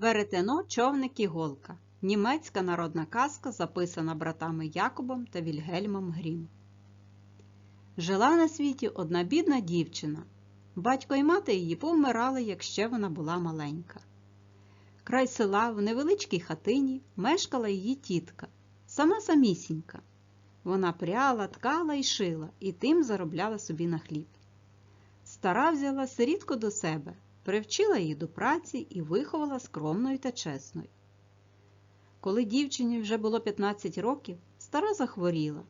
Веретено, човник і голка. Німецька народна казка, записана братами Якобом та Вільгельмом Грім. Жила на світі одна бідна дівчина. Батько і мати її повмирали, як ще вона була маленька. Край села в невеличкій хатині мешкала її тітка, сама самісінька. Вона пряла, ткала і шила, і тим заробляла собі на хліб. Стара взяла сирітку до себе, привчила її до праці і виховала скромною та чесною. Коли дівчині вже було 15 років, стара захворіла,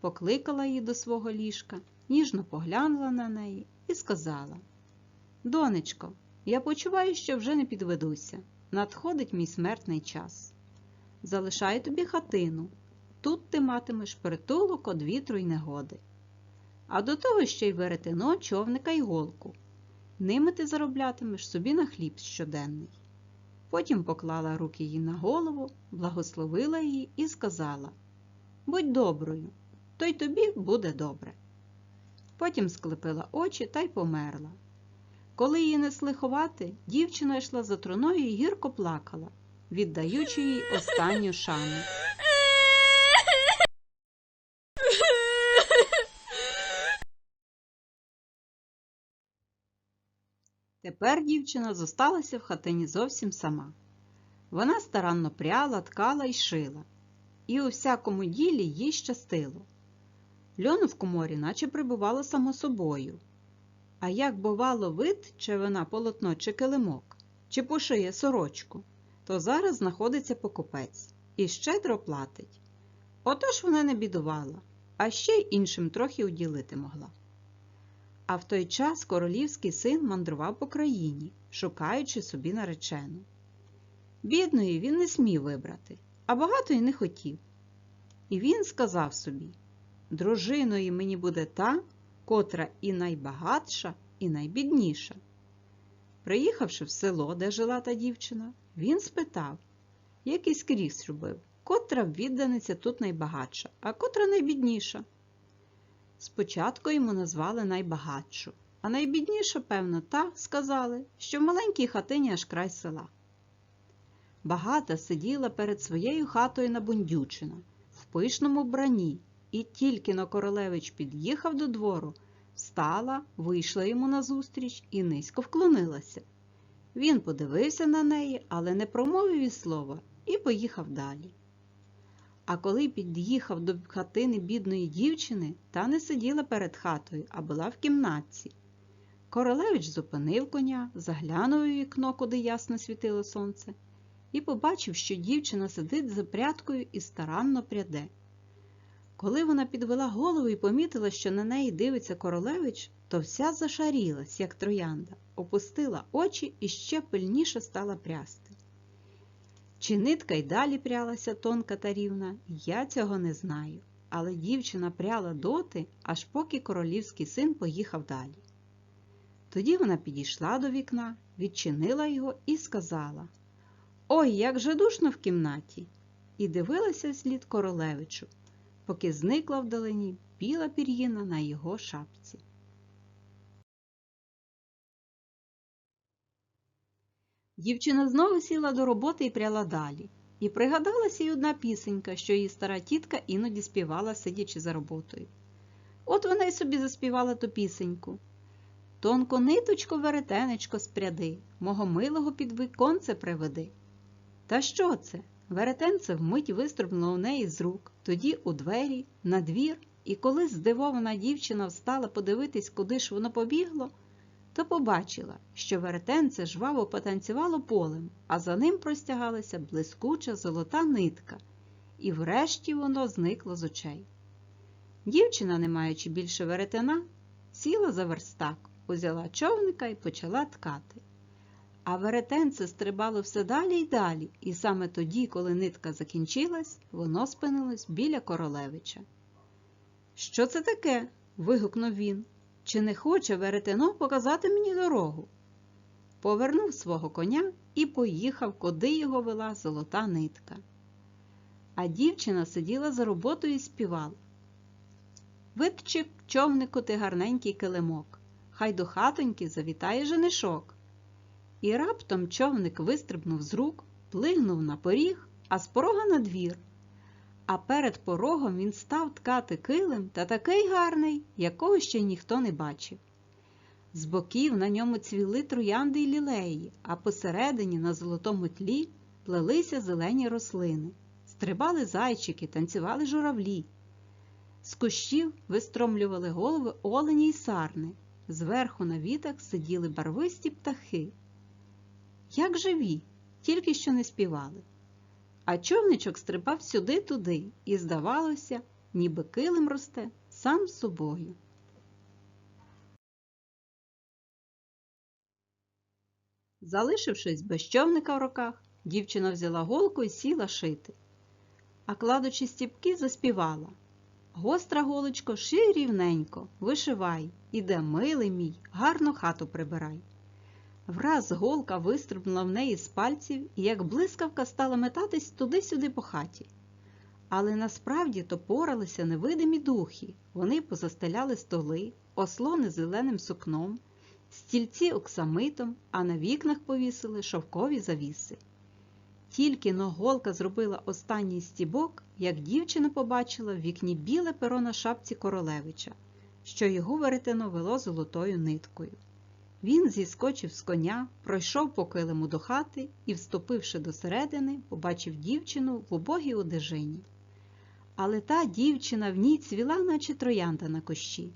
покликала її до свого ліжка, ніжно поглянула на неї і сказала: Донечко, я почуваю, що вже не підведуся. Надходить мій смертний час. Залишаю тобі хатину. Тут ти матимеш притулок од вітру й негоди. А до того ще й веретено, човника й голку. Ними ти зароблятимеш собі на хліб щоденний. Потім поклала руки їй на голову, благословила її і сказала Будь доброю, то й тобі буде добре. Потім склепила очі та й померла. Коли її несли ховати, дівчина йшла за труною і гірко плакала, віддаючи їй останню шану. Тепер дівчина зосталася в хатині зовсім сама. Вона старанно пряла, ткала і шила, і у всякому ділі їй щастило. Льону в коморі наче прибувало само собою. А як бувало вид, чи вона полотно чи килимок, чи пошиє сорочку, то зараз знаходиться покупець і щедро платить. Отож вона не бідувала, а ще й іншим трохи уділити могла. А в той час королівський син мандрував по країні, шукаючи собі наречену. Бідної він не смів вибрати, а багатої не хотів. І він сказав собі дружиною мені буде та, котра і найбагатша, і найбідніша. Приїхавши в село, де жила та дівчина, він спитав, який скрізь робив, котра відданиця тут найбагатша, а котра найбідніша. Спочатку йому назвали найбагатшу, а найбідніша, певно, та сказали, що в маленькій хатині аж край села. Багата сиділа перед своєю хатою на набундючина, в пишному вбранні, і тільки но королевич під'їхав до двору, встала, вийшла йому назустріч і низько вклонилася. Він подивився на неї, але не промовив і слова, і поїхав далі. А коли під'їхав до хатини бідної дівчини, та не сиділа перед хатою, а була в кімнатці. Королевич зупинив коня, заглянув у вікно, куди ясно світило сонце, і побачив, що дівчина сидить за прядкою і старанно пряде. Коли вона підвела голову і помітила, що на неї дивиться королевич, то вся зашарілась, як троянда, опустила очі і ще пильніше стала прясти. Чи нитка й далі прялася тонка та рівна, я цього не знаю, але дівчина пряла доти, аж поки королівський син поїхав далі. Тоді вона підійшла до вікна, відчинила його і сказала Ой, як же душно в кімнаті! І дивилася слід королевичу, поки зникла вдалині біла пір'їна на його шапці. Дівчина знову сіла до роботи і пряла далі. І пригадалася й одна пісенька, що її стара тітка іноді співала, сидячи за роботою. От вона й собі заспівала ту пісеньку. Тонко ниточко веретенечко спряди, мого милого під віконце приведи. Та що це? Веретенце вмить вистрибнуло у неї з рук, тоді у двері, на двір, і коли здивована дівчина встала подивитись, куди ж воно побігло, то побачила, що веретенце жваво потанцювало полем, а за ним простягалася блискуча золота нитка, і врешті воно зникло з очей. Дівчина, не маючи більше веретена, сіла за верстак, узяла човника і почала ткати. А веретенце стрибало все далі й далі, і саме тоді, коли нитка закінчилась, воно спинилось біля королевича. Що це таке? вигукнув він. Чи не хоче веретено показати мені дорогу? Повернув свого коня і поїхав, куди його вела золота нитка. А дівчина сиділа за роботою і співала. Витчик човнику ти гарненький килимок, хай до хатоньки завітає женишок. І раптом човник вистрибнув з рук, плигнув на поріг, а з порога на двір. А перед порогом він став ткати килим та такий гарний, якого ще ніхто не бачив. З боків на ньому цвіли троянди й лілеї, а посередині на золотому тлі плелися зелені рослини, стрибали зайчики, танцювали журавлі. З кущів вистромлювали голови олені й сарни, зверху на вітах сиділи барвисті птахи. Як живі, тільки що не співали. А човничок стрибав сюди-туди, і, здавалося, ніби килим росте сам собою. Залишившись без човника в руках, дівчина взяла голку і сіла шити. А кладучи стіпки, заспівала. Гостра голочко, ший рівненько, вишивай, іде милий мій, гарно хату прибирай. Враз голка вистрибнула в неї з пальців і, як блискавка, стала метатись туди-сюди по хаті. Але насправді то поралися невидимі духи. Вони позастеляли столи, ослони зеленим сукном, стільці оксамитом, а на вікнах повісили шовкові завіси. Тільки но голка зробила останній стібок, як дівчина побачила в вікні біле перо на шапці королевича, що його веретено вело золотою ниткою. Він зіскочив з коня, пройшов по килиму до хати і, вступивши до середини, побачив дівчину в убогій одежині. Але та дівчина в ній цвіла, наче троянда на кущі.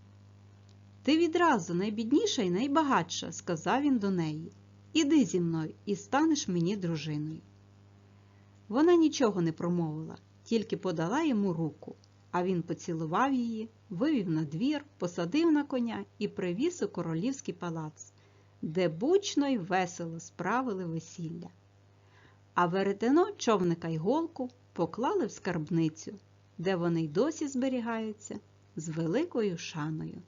Ти відразу найбідніша і найбагатша, сказав він до неї. Іди зі мною і станеш мені дружиною. Вона нічого не промовила, тільки подала йому руку, а він поцілував її, вивів на двір, посадив на коня і привіз у королівський палац, де бучно й весело справили весілля. А веретено човника й голку поклали в скарбницю, де вони й досі зберігаються з великою шаною.